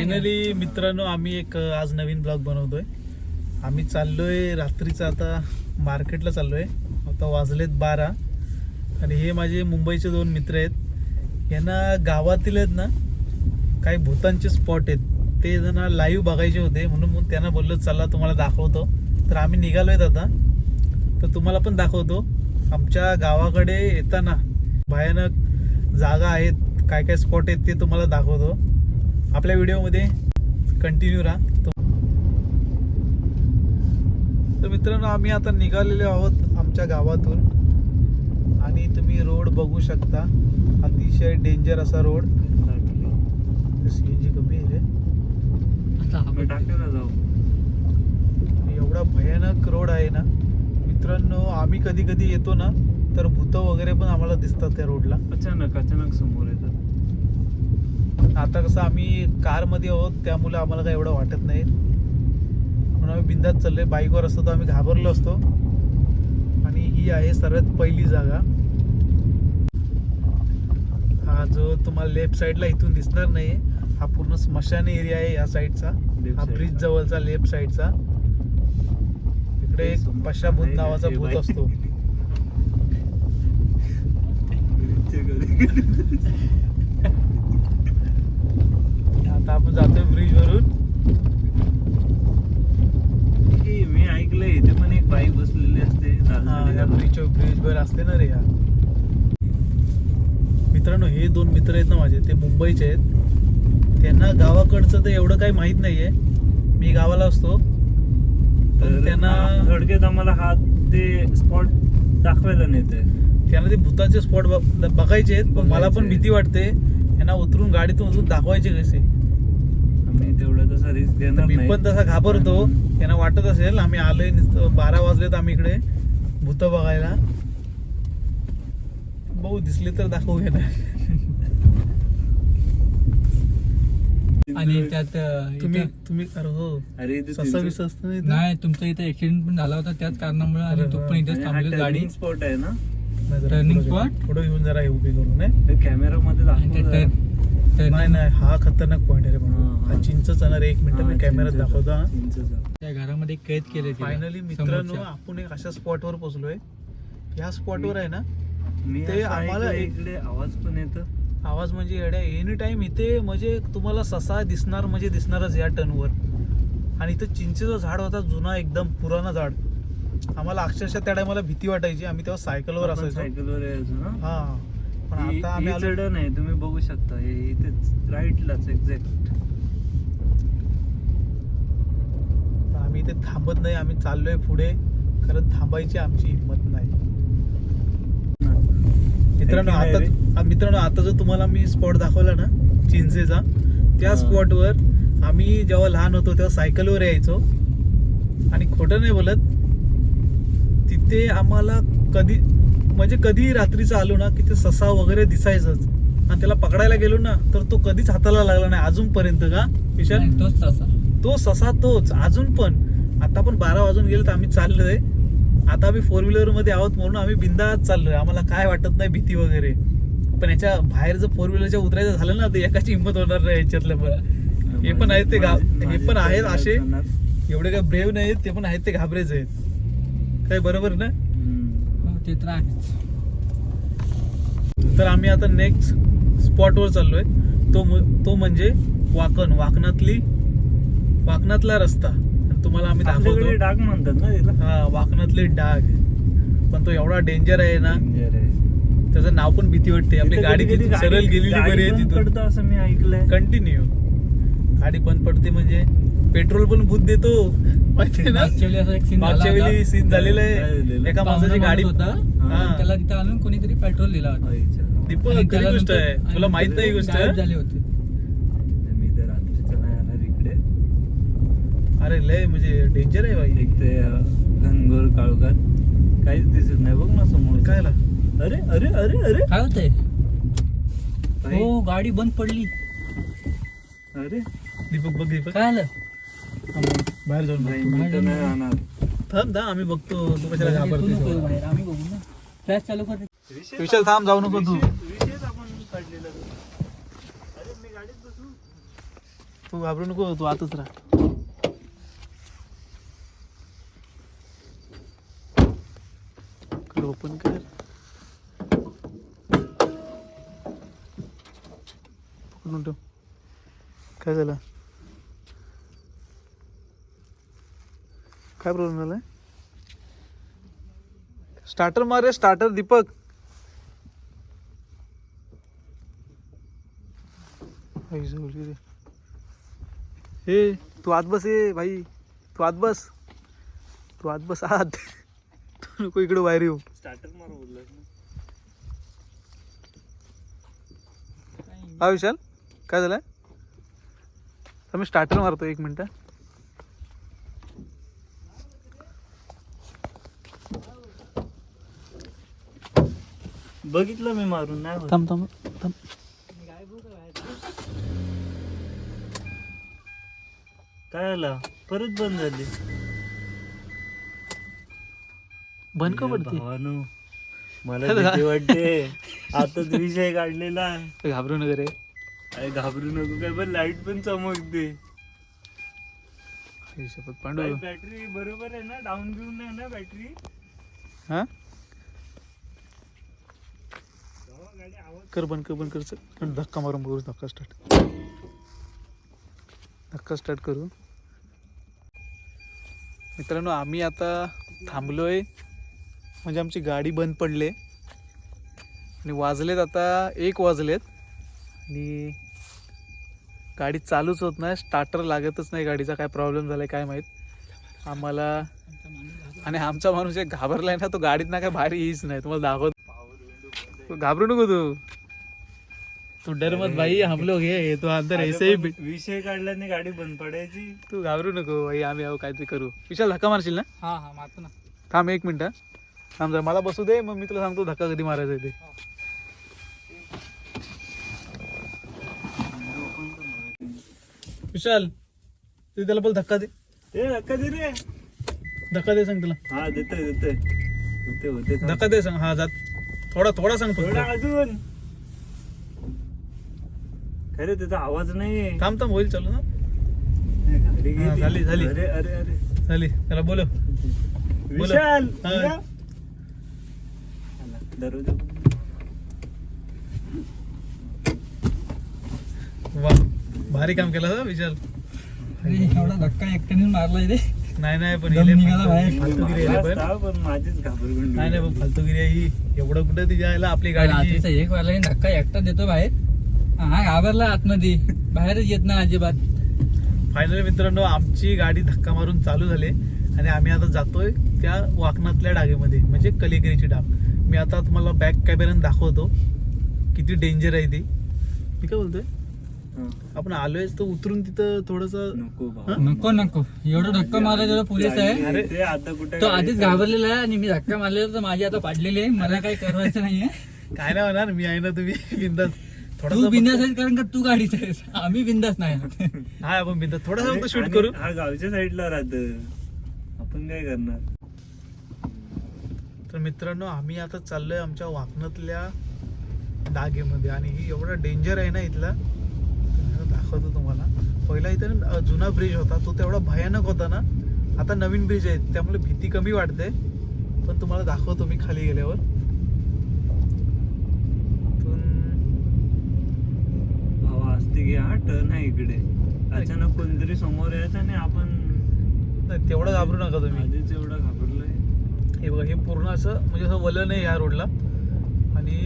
Finally मित्रांनो आम्ही एक आज नवीन ब्लॉग बनवतोय. आम्ही चाललोय रात्रीचं आता मार्केटला चाललोय. आता वाजलेत बारा. आणि हे माझे मुंबईचे दोन मित्र आहेत. यांना गावातील आहेत ना काही भूतांचे स्पॉट आहेत. ते जण लाईव्ह बघायचे होते. म्हणून मग त्यांना बोललो चला तुम्हाला दाखवतो. तर आम्ही निघालोय आता. तर तुम्हाला पण दाखवतो. आमच्या गावाकडे येताना भयानक जागा आहेत. काय काय स्पॉट आहेत ते तुम्हाला दाखवतो. आपल्या व्हिडिओमध्ये कंटिन्यू राहा. तो- तर मित्रांनो आम्ही आता निघालेलो आहोत आमच्या गावातून. आणि तुम्ही रोड बघू शकता. अतिशय डेंजर असा रोड. सी जी कमी एवढा भयानक रोड आहे ना. मित्रांनो आम्ही कधी कधी येतो ना तर भूत वगैरे पण आम्हाला दिसतात त्या रोडला. अचानक अचानक समोर येतात. आता कसं आम्ही कारमध्ये आहोत त्यामुळे आम्हाला काही एवढं वाटत नाही. म्हणून आम्ही बिंदात चाललोय. बाईकवर असतो तर आम्ही घाबरलो असतो. आणि ही आहे सर्वात पहिली जागा. हा जो तुम्हाला लेफ्ट साईडला इथून दिसणार नाही हा पूर्ण स्मशान एरिया आहे या साईडचा हा ब्रिज. जवळचा लेफ्ट साईडचा इकडे एक पश्चाभूत आहे नावाचा भूत. असतो आता आपण जातोय ब्रिज वरून. मी ऐकलंय इथे पण एक बाई बसलेली असते. ब्रिज ब्रिज वर असते ना रे या मित्रांनो हे दोन मित्र आहेत ना माझे ते मुंबईचे आहेत. त्यांना गावाकडचं तर एवढं काही माहीत नाहीये. मी गावाला असतो. तर त्यांना थोडक्यात आम्हाला हा ते स्पॉट दाखवायला नेते त्यांना ते भूताचे स्पॉट बघायचे आहेत पण मला पण. भीती वाटते. यांना उतरून गाडीतून उतरून दाखवायचे कसे? आम्ही तेवढं तसा रिस्क देणार मी नाही. पण तसा घाबरतो. त्यांना वाटत असेल आम्ही आलोय नुसतं बारा वाजलेत आम्ही इकडे. भूत बघायला. भाऊ दिसले तर दाखवू घे ना आणि त्यात अं, तुम्ही इथं- तुम्ही अरे हो. अरे इथे ससा त्यांचं- विसा असतं ना इथं? नाही तुमचा इथे ऍक्सिडेंट पण झाला होता त्याच कारणामुळे आणि अरे तू. पण इथेच आणि हा थांबली गाडी. turning spot आहे ना? नाही, जरा turning पुढं spot? घेऊन- पुढं जरा हे उभी करून कॅमेरा मध्ये आणि ते नाही नाही हा खतरनाक पॉइंट आहे रे हा, हा. पण चिंचच आहे ना रे एक मिनिट मी चिंचेचं- दाखवतो. त्या घरामध्ये कैद केले फायनली मित्रांनो. आपण एक अशा स्पॉटवर पोहोचलोय. ह्या स्पॉटवर आहे ना मी ते आम्हाला इकडे आवाज पण येतो. आवाज म्हणजे येड्या एनी टाइम इथे म्हणजे तुम्हाला ससा दिसणार म्हणजे दिसणारच या टर्नवर आणि इथं चिंचेचं झाड होता जुना एकदम पुराणा झाड. आम्हाला अक्षरशः त्या टायमाला भीती वाटायची. आम्ही तेव्हा सायकलवर असायचो. सायकलवर यायचो ना? हा. पण ही- आता आम्ही ही आलो चढण आहे तुम्ही बघू शकता हे इथेच राईटलाच एक्झॅक्ट आम्ही इथे थांबत नाही आम्ही चाललोय पुढे कारण थांबायची आमची हिंमत नाही. मित्रांनो आहे की नाही आता मित्रांनो आता जो तुम्हाला मी स्पॉट दाखवला ना चिंचेचा त्या हा. स्पॉटवर आम्ही जेव्हा लहान होतो तेव्हा सायकलवर यायचो. आणि खोटं नाही बोलत तिथे आम्हाला कधी म्हणजे कधी रात्रीचं आलो ना की ते ससा वगैरे दिसायचंच. आणि त्याला पकडायला गेलो ना तर तो कधीच हाताला लागला नाही अजूनपर्यंत का? विशाल? तोच तसा तो ससा तोच अजून पण. आता पण बारा वाजून गेले तर आम्ही चाललोय. आता आम्ही फोर व्हीलरमध्ये आहोत म्हणून आम्ही बिंदात चाललोय. आम्हाला काय वाटत नाही भीती वगैरे. पण याच्या बाहेर जर फोर व्हीलरच्या उतरायचं झालं ना तर एकाची हिंमत होणार नाही याच्यातलं पण. हे पण आहेत ते गा हे पण आहेत असे. एवढे काय ब्रेव नाहीत ते पण आहेत ते घाबरेच आहेत. काय बरोबर ना? ते तर आहेच. तर आम्ही आता नेक्स्ट स्पॉटवर चाललोय. तो तो म्हणजे वाकण वाकणातली वाकणातला रस्ता. तुम्हाला आम्ही दाखवतो. डाग म्हणतात ना तिला. हा वाकणातले डाग. पण तो एवढा डेंजर आहे ना. त्याचं नाव पण भीती वाटते. आपली गाडी सरळ गेलेली बरी आहे तिथून. असं मी ऐकलंय. कंटिन्यू गाडी बंद पडते म्हणजे पेट्रोल पण भूत देतो. माहिती ना? Actually असा एक scene झाला मागच्या होता. वेळी सीन झालेला आहे? एका पाहुणा माणसाची गाडी माणूस होता हा. त्याला तिथं आणून कोणीतरी पेट्रोल दिला होता. आईच्या. दीपक आणि खरी त्याला गोष्ट नंतर- आहे. आणि तुला माहीत नाही ही गोष्ट? गायब झाले होते. मी तर रात्रीचं नाही येणार इकडे. अरे लय म्हणजे डेंजर आहे बाई एक ते अं, घनघोर काळोखात. काहीच दिसत नाही. बघ ना समोर काय ला अरे अरे अरे अरे. काय होतंय? बाई, हो गाडी बंद पडली. अरे. दीपक बघ दीपक. काय आलं? बाहेर जाऊन नाही. मी तर नाही। राहणार थांब दा आम्ही बघतो तू कशाला तू एवढं? बाहेर, आम्ही बघू ना फ्लॅश चालू कर विशाल थांब जाऊ नको तू विषयच आपण काढलेला तो. अरे मी गाडीत बसू तू घाबरू नको तू आतच राहा। ओपन कर। पकडून ठेव काय झालं काय प्रॉब्लेम झालाय? स्टार्टर मार रे स्टार्टर दीपक. हे तू आत बस ये भाई. तू आत बस. तू आत बस आत. तू नको इकडे बाहेर येऊ. स्टार्टर मार बोलला हा विशाल. काय तर मी स्टार्टर मारतो एक मिनिट. बघितलं मी मारून नाही होत. थांब थांब थांब. काय आला? परत बंद झाली. बंद का पडते? भावानो मला भीती वाटते. आताच विषय काढलेला घाबरू नका रे. अरे घाबरू नको काय पण लाइट पण चमकते. आई शपथ पांडू बॅटरी बरोबर आहे ना? डाऊन घेऊन नाही ना बॅटरी हा? कर बंद कर बंद कर. धक्का मारून बघू धक्का स्टार्ट धक्का स्टार्ट करू. मित्रांनो आम्ही आता थांबलोय. म्हणजे आमची गाडी बंद पडले. आणि वाजलेत आता एक वाजलेत. आणि गाडी चालूच होत नाही स्टार्टर लागतच नाही गाडीचा काय प्रॉब्लेम झालाय काय माहीत. आम्हाला आणि आमचा माणूस एक घाबरलाय ना तो गाडीत ना काय बाहेर येईच नाही. तुम्हाला दाखवत. घाबरू नको तू. तू डर मत भाई हम लोग हे तो अंदर ऐसे ही विषय काढल्याने गाडी बंद पडायची. तू घाबरू नको भाई आम्ही आहो काहीतरी करू. विशाल धक्का मारशील ना? हा हा मारतो ना. थांब एक मिनिट हा. थांब जरा मला बसू दे मग मी तुला सांगतो धक्का कधी मारायचा आहे ते. विशाल तू त्याला बोल धक्का दे. ए धक्का दे रे. धक्का दे सांग तुला. हा देतोय देतोय. होते. धक्का दे सांग. हा जात. थोडा थोडा सांग थोडा फक्त अजून. खरे त्याचा आवाज नाही थांब थांब होईल चालू ना? गाडी हा. झाली, झाली. अरे अरे अरे. झाली. त्याला बोलव. विशाल हा. या. आला, दरवाजा वा भारी काम केलं हा विशाल. अरे एवढा धक्का एकट्याने मारलाय रे. नाही नाही पण दम हिले निघाला बाहेर. फालतूगिरी आहे पण. माझीच घाबरगुंडी नाही नाही पण फालतूगिरी आहे ही एवढं कुठं ती जायला आपली गाडी रात्रीचा एक वाजला की धक्का एकटा देतो बाहेर. हा घाबरला आतमध्ये. बाहेरच येत नाही अजिबात. फायनली मित्रांनो आमची गाडी धक्का मारून चालू झाली आणि आम्ही आता जातोय त्या वाकणातल्या डागेमध्ये म्हणजे कलिगिरीची डाग. मी आता तुम्हाला बॅक कॅमेऱ्यानं दाखवतो किती डेंजर आहे ती. मी काय बोलतोय. आपण आलोय तर उतरून तिथं थोडस नको भाऊ. नको नको. एवढं धक्का मारला तेवढं पोलीस आहे? अरे ते आता कुठे तो आधीच घाबरलेला आहे आणि मी धक्का मारलेला तर माझी आता पाडलेली आहे. मला काही करायचं नाहीये. काय नाही होणार मी आहे ना तुम्ही बिंदास. तू बिंदास आहेस कारण का तू गाडीच आहेस? आम्ही बिंदास नाही हा आपण बिंदास थोडासा शूट करू. हा गावच्या साईडला राहत. आपण काय करणार? तर मित्रांनो आम्ही आता चाललोय आमच्या वाकणातल्या डागेमध्ये आणि ही एवढा डेंजर आहे ना इथला. अ, जुना ब्रिज होता तो तेवढा भयानक होता ना. आता नवीन ब्रिज आहे त्यामुळे भीती कमी वाटते. पण तुम्हाला दाखवतो मी खाली गेल्यावर. हा टर्न आहे इकडे. अचानक कोणतरी समोर यायचं आणि आपण नाही, तेवढं घाबरू नका तुम्ही. आधीच एवढं घाबरलोय. हे बघा हे पूर्ण असं म्हणजे असं वलन आहे या रोडला आणि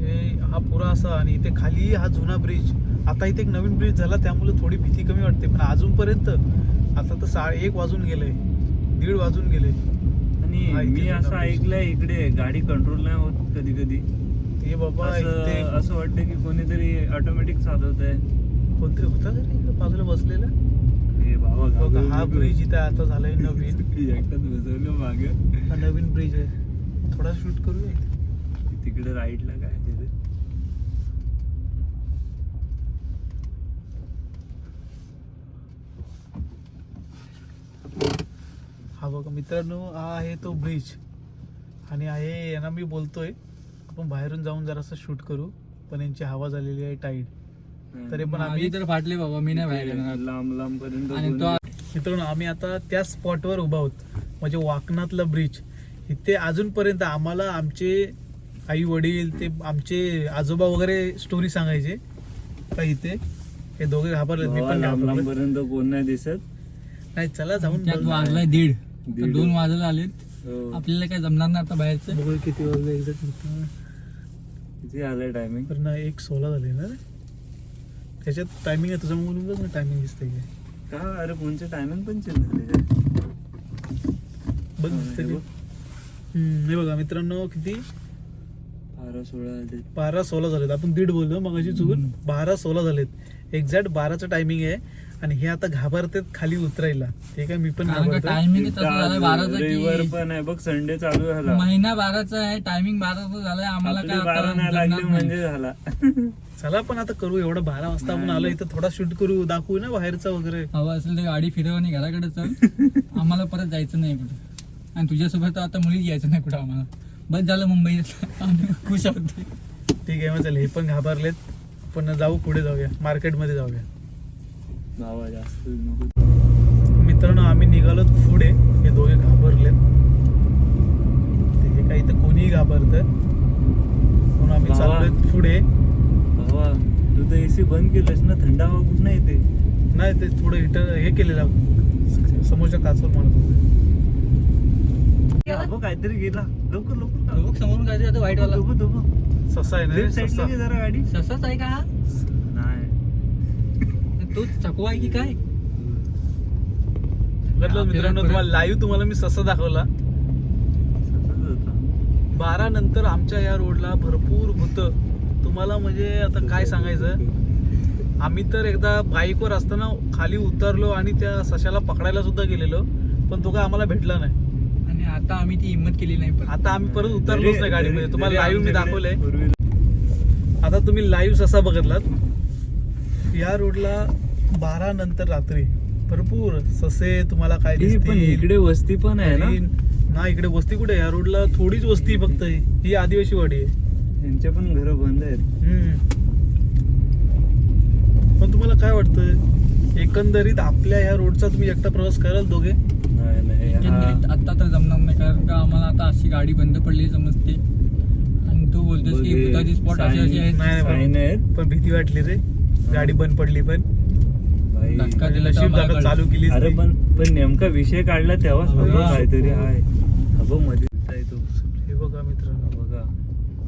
हे हा पुरा असा आणि इथे खाली हा जुना ब्रिज आता इथे एक नवीन ब्रिज झाला त्यामुळे थोडी भीती कमी वाटते. पण अजूनपर्यंत आता तर सा एक वाजून गेलंय दीड वाजून गेले. आणि मी असं. ऐकलंय इकडे गाडी कंट्रोल नाही होत कधी कधी हे बाबा असं वाटतं की कोणीतरी ऑटोमॅटिक चालवत आहे कोणतरी होता का रे इकडे बाजूला बसलेला? हे हा. ब्रिज इथे आता झालाय नवीन. माग. हा नवीन ब्रिज आहे. थोडा शूट करूया तिकडे राईटला काय आहे तिथे हा बघा मित्रांनो हा आहे तो ब्रिज आणि आहे यांना मी बोलतोय आपण बाहेरून जाऊन जरासं शूट करू. पण यांची हवा झालेली आहे टाईट तरी पण आम्ही तर फाटले बाबा मी नाही बाहेर येणार. लांब लांब पर्यंत मित्रांनो आम्ही आता त्या स्पॉटवर उभा आहोत म्हणजे वाकणातला ब्रिज इथे अजूनपर्यंत आम्हाला आमचे आई वडील ते आमचे आजोबा वगैरे स्टोरी सांगायचे. का इथे? हे दोघे घाबरले मी भावा, पण लांब लांब घाबरलो पर्यंत कोण नाही दिसत. नाही चला जाऊन दीड. तर दोन वाजायला आलेत. हो. आपल्याला काय जमणार नाही आता बाहेरचं? बघू किती वाजले एक्झॅक्ट किती आलंय टायमिंग तर ना एक सोळा झाले ना त्याच्यात टायमिंग आहे तुझं म्हणून बघ ना टायमिंग दिसतंय काय का? अरे फोनचे टायमिंग पण चेंज झाले काय? बघ हा, हे. बघ. हम्म, हे बघा मित्रांनो किती? बारा सोळा आले बारा सोळा झालेत. आपण दीड बोललो मग चुकून बारा सोळा झालेत. एक्झॅक्ट बाराचं टायमिंग आहे. आणि हे आता घाबरतात खाली उतरायला. ते काय मी पण. टायमिंग रविवार पण आहे बघ संडे चालू झाला. महिना बाराचा आहे टायमिंग बाराचा झालाय आम्हाला काय बारा आता नाही लागले. म्हणजे झाला. चला पण आता करू एवढं बारा वाजता आपण आलो. इथं थोडा शूट करू दाखवू ना बाहेरचा वगैरे. हवं असेल तर गाडी फिरव आणि घराकडे चल. आम्हाला परत जायचं नाही कुठे. आणि तुझ्यासोबत तर आता मुलीच यायचं नाही कुठं आम्हाला. बस झालं मुंबईत आम्ही खुश आहोत. ठीक आहे मग चल हे पण घाबरलेत. पण जाऊ पुढे जाऊया. मार्केटमध्ये जाऊया. भावा जास्त मित्रांनो आम्ही निघालो पुढे. हे दोघे घाबरलेत. हे काही तर कोणीही घाबरत. म्हणून आम्ही. चाललोय पुढे. भावा तू तर एसी बंद केलंस ना? थंड हवा कुठं नाही येते? नाही ते थोडं हिटर हे केलेलं. समोरच्या काचवर म्हणत होते. काहीतरी गेला. लवकर लवकर. समोरून काय आता वाईट वाला. धोबो धोबो ससा आहे ना ससा. जरा गाडी. ससाच आहे का तोच चकवा आहे की काय? बघितलं मित्रांनो तुम्हाला लाईव्ह तुम्हाला मी ससा दाखवला. बारा नंतर आमच्या या रोडला भरपूर होतं तुम्हाला म्हणजे आता काय सांगायचं? आम्ही तर एकदा बाईकवर असताना खाली उतरलो आणि त्या सशाला पकडायला सुद्धा गेलेलो पण तो काय आम्हाला भेटला नाही. आणि आता आम्ही ती हिंमत केली नाही पण आता आम्ही परत उतरलोच नाही गाडीमध्ये. तुम्हाला लाईव्ह मी दाखवलंय. आता तुम्ही लाईव्ह ससा बघितलात. या रोडला बारा नंतर रात्री. भरपूर ससे तुम्हाला काय हे पण दिसतील. इकडे वस्ती पण आहे ना. नाही इकडे वस्ती कुठे? आहे? या रोडला थोडीच वस्ती आहे फक्त ही. आदिवासी वाडी आहे. यांचे पण घर बंद आहेत. हम्म. पण तुम्हाला काय वाटतं एकंदरीत आपल्या ह्या रोडचा तुम्ही एकटा प्रवास कराल दोघे? नाही नाही. एकंदरीत हा. आता तर जमणार नाही कारण का आम्हाला आता अशी गाडी बंद पडली समजते आणि तू बोलतोस की भूताची स्पॉट अशी अशी आहेत नाही, sign आहेत. पण भीती वाटली रे. गाडी बंद पडली पण. धक्का दिला नशीब. चालू केली अरे पण पण नेमका विषय काढला तेव्हाच हो. बघा काहीतरी आहे. हा बघमध्ये आहे तो हे बघा मित्रांनो. बघा.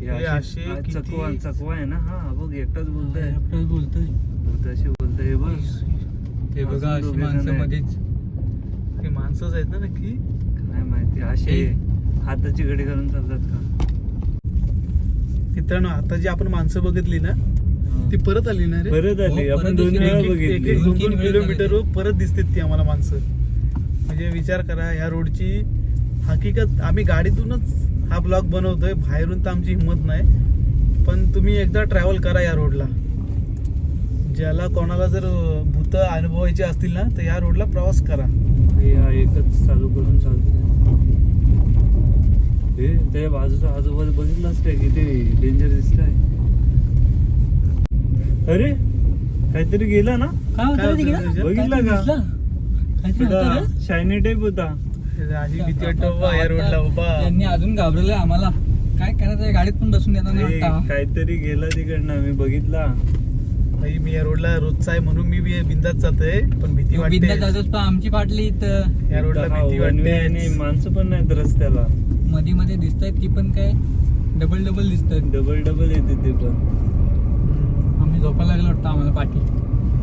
हे हे असे असे- हा, किती- चकवा चकवा आहे ना? हा हा बघ एकटाच बोलतोय. एकटाच बोलतोय. भूताशी बोलतोय. हे बघ. ते बघा अजून अशी दोघे जण माणसं आहेत. मध्येच हे माणसंच आहेत ना नक्की? काय माहिती. असे. हाताची घडी घालून चालतात का? मित्रांनो आता जी आपण माणसं बघितली ना ती परत आली ना रे? परत आली. हो, आपण परत दोन दिसली. वेळा एक- एक- एक- बघितली एक- दोन किलोमीटर. परत दिसतात ती आम्हाला माणसं. म्हणजे विचार करा ह्या रोडची हकीकत आम्ही गाडीतूनच हा ब्लॉग बनवतोय बाहेरून तर आमची हिंमत नाही. पण तुम्ही एकदा ट्रॅव्हल करा या रोडला. ज्याला कोणाला जर भूत अनुभवायचे असतील ना तर या रोडला प्रवास करा. हे हा एकच चालू करून चालते हे त्या बाजूचा आजोबाजू बघितलंच काय किती डेंजर दिसत आहे अरे काहीतरी गेला ना? काय होतं रे तिकडं? काय होतं बघितलं काहीतरी का? दिसलं? काहीतरी होतं. रे? शायनी टाईप होता. अशी भीती वाटतं बाबा या रोडला बाबा. त्यांनी अजून घाबरलं आम्हाला. काय करायचं? या गाडीत पण बसून देणार नाही वाटतं. काहीतरी गेला तिकडनं. मी बघितला. भाई मी या रोडला रोजचा आहे म्हणून मी बी बिंदात जातोय पण भीती वाटते जातोच पण आमची फाटली इथं. या रोडला हा, भीती one way आणि वाटते माणसं पण नाहीत रस्त्याला. मध्ये मध्ये दिसत ती पण काय? डबल डबल दिसत डबल डबल येते ते पण. आम्ही झोपायला लागलो वाटतं आम्हाला पाठी.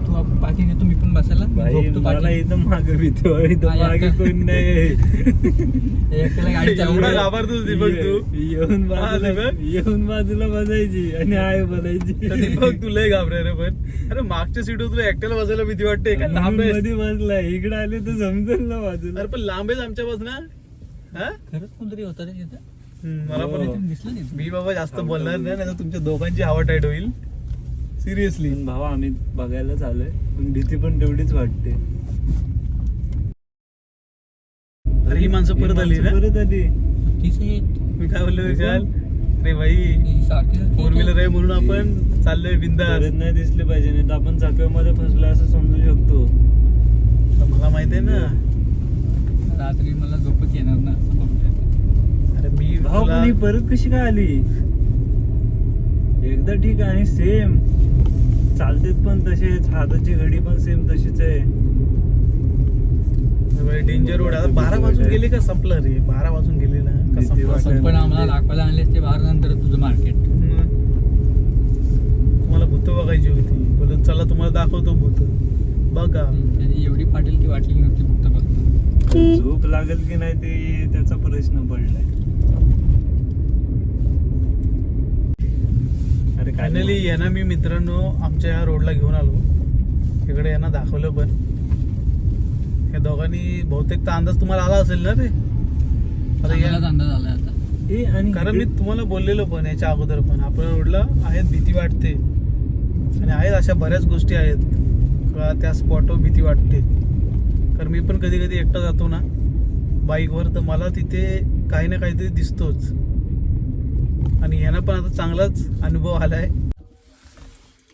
तू पाठी नेतो मी पण बसायला. मी झोपतो मला पाठी. इथं मागे भीती कोण नाही. एवढा दीपक तू? येऊन बाजूला? येऊन बाजूला बसायची आणि आय बोलायची तर दीपक तुला घाबरे रे पण. अरे मागच्या सीट तुला एकट्याला बसायला भीती वाटते. का लांब? मध्ये बसला. इकडे आले तर समजेल ना बाजूला. अरे पण लांब आहेस आमच्या पासून हा? खरंच कोणतरी होतं रे मला पण हो. दिसलं नाही. मी बाबा जास्त बोलणार नाही नाही तर तुमच्या दोघांची हवा टाईट होईल. सिरियसली भावा आम्ही बघायला चालूय पण भीती पण तेवढीच वाटते. अरे ही माणसं परत आली ना? परत आली. मी काय बोललो विशाल? अरे भाई फोर व्हीलर आहे म्हणून आपण चाललोय बिंदास. परत नाही दिसले पाहिजे नाही तर आपण चाकव्यामध्ये फसलो असं समजू शकतो. तर मला माहीत आहे ना? रात्री मला झोपच येणार ना. अरे मी भाऊ परत कशी काय आली? एकदा ठीक आहे सेम चालतेत पण तसेच हाताची घडी पण सेम तशीच आहे. डेंजर रोड आता बारा वाजून गेले का संपलं रे? बारा वाजून गेले ना का भीती संपलं पण आम्हाला दाखवायला आणलेस ते बारा नंतर तुझं मार्केट तुम्हाला भूत बघायची होती. बोलत चला तुम्हाला दाखवतो भूत. बघा. एवढी फाटेल की वाटली नव्हती फक्त बघ झोप लागेल की नाही ते त्याचा प्रश्न पडलाय अरे काय फायनली यांना मी मित्रांनो आमच्या या रोडला घेऊन आलो. इकडे यांना दाखवलं पण. या दोघांनी बहुतेक तर अंदाज तुम्हाला आला असेल ना रे आता अंदाज आलाय आता. ए, आणि कारण मी तुम्हाला बोललेलो पण याच्या अगोदर पण. आपल्या रोडला आहेत भीती वाटते. आणि आहेत अशा बऱ्याच गोष्टी आहेत. का त्या स्पॉटवर भीती वाटते. कारण मी पण कधी कधी एकटा जातो ना. बाईकवर तर मला तिथे काही ना काहीतरी दिसतोच. आणि यांना पण आता चांगलाच अनुभव आलाय.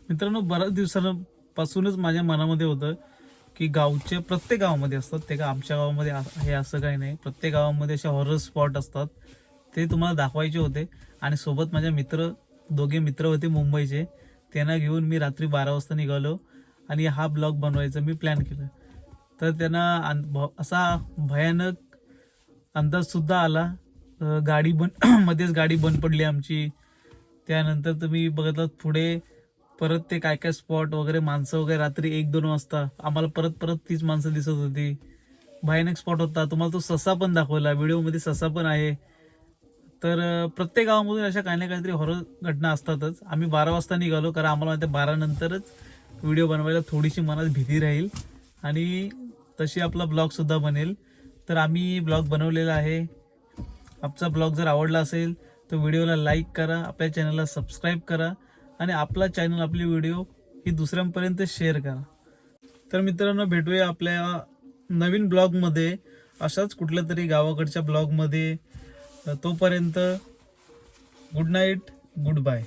मित्रांनो बऱ्याच दिवसांपासूनच माझ्या मनामध्ये होतं की गावचे प्रत्येक गावामध्ये असतात. ते का आमच्या गावामध्ये हे असं काही नाही. प्रत्येक गावामध्ये असे हॉरर स्पॉट असतात. ते तुम्हाला दाखवायचे होते. आणि सोबत माझ्या मित्र दोघे मित्र होते मुंबईचे. त्यांना घेऊन मी रात्री बारा वाजता निघालो आणि हा ब्लॉग बनवायचा मी प्लॅन केलं. तर त्यांना अन- भ- असा भयानक अंदाजसुद्धा आला गाडी बंद मध्येच गाडी बंद पडली आमची. त्यानंतर तुम्ही बघितलं पुढे परत ते काय काय स्पॉट वगैरे माणसं वगैरे रात्री एक दोन वाजता. आम्हाला परत परत तीच माणसं दिसत होती. भयानक स्पॉट होता. तुम्हाला तो ससा पण दाखवला. व्हिडिओमध्ये ससा पण आहे. तर प्रत्येक गावामधून अशा काही ना काहीतरी हॉरर घटना असतातच. आम्ही बारा वाजता निघालो कारण आम्हाला माहिती बारा नंतरच व्हिडिओ बनवायला थोडीशी मनात भीती राहील. आणि तशी आपला ब्लॉग सुद्धा बनेल. तर आम्ही ब्लॉग बनवलेला आहे. आमचा ब्लॉग जर आवडला असेल तर व्हिडिओला लाईक करा आपल्या चॅनलला सबस्क्राईब करा आणि आपला चॅनल आपली व्हिडिओ ही दुसऱ्यांपर्यंत शेअर करा. तर मित्रांनो भेटूया आपल्या नवीन ब्लॉगमध्ये. अशाच कुठल्या तरी गावाकडच्या ब्लॉगमध्ये. तोपर्यंत गुड नाईट गुड बाय.